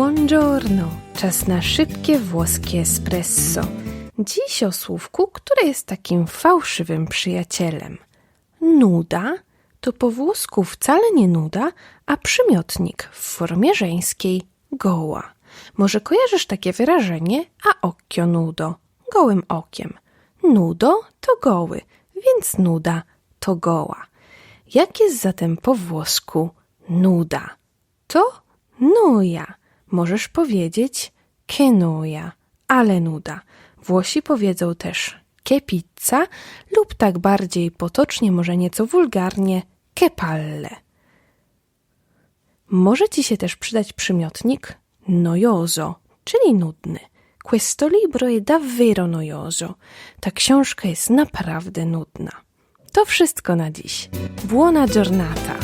Buongiorno! Czas na szybkie włoskie espresso. Dziś o słówku, które jest takim fałszywym przyjacielem. Nuda to po włosku wcale nie nuda, a przymiotnik w formie żeńskiej goła. Może kojarzysz takie wyrażenie, a occhio nudo, gołym okiem. Nudo to goły, więc nuda to goła. Jak jest zatem po włosku nuda? To nuja. Możesz powiedzieć che noja, ale nuda. Włosi powiedzą też che pizza lub tak bardziej potocznie, może nieco wulgarnie che palle. Może ci się też przydać przymiotnik noioso, czyli nudny. Questo libro è davvero noioso. Ta książka jest naprawdę nudna. To wszystko na dziś. Buona giornata.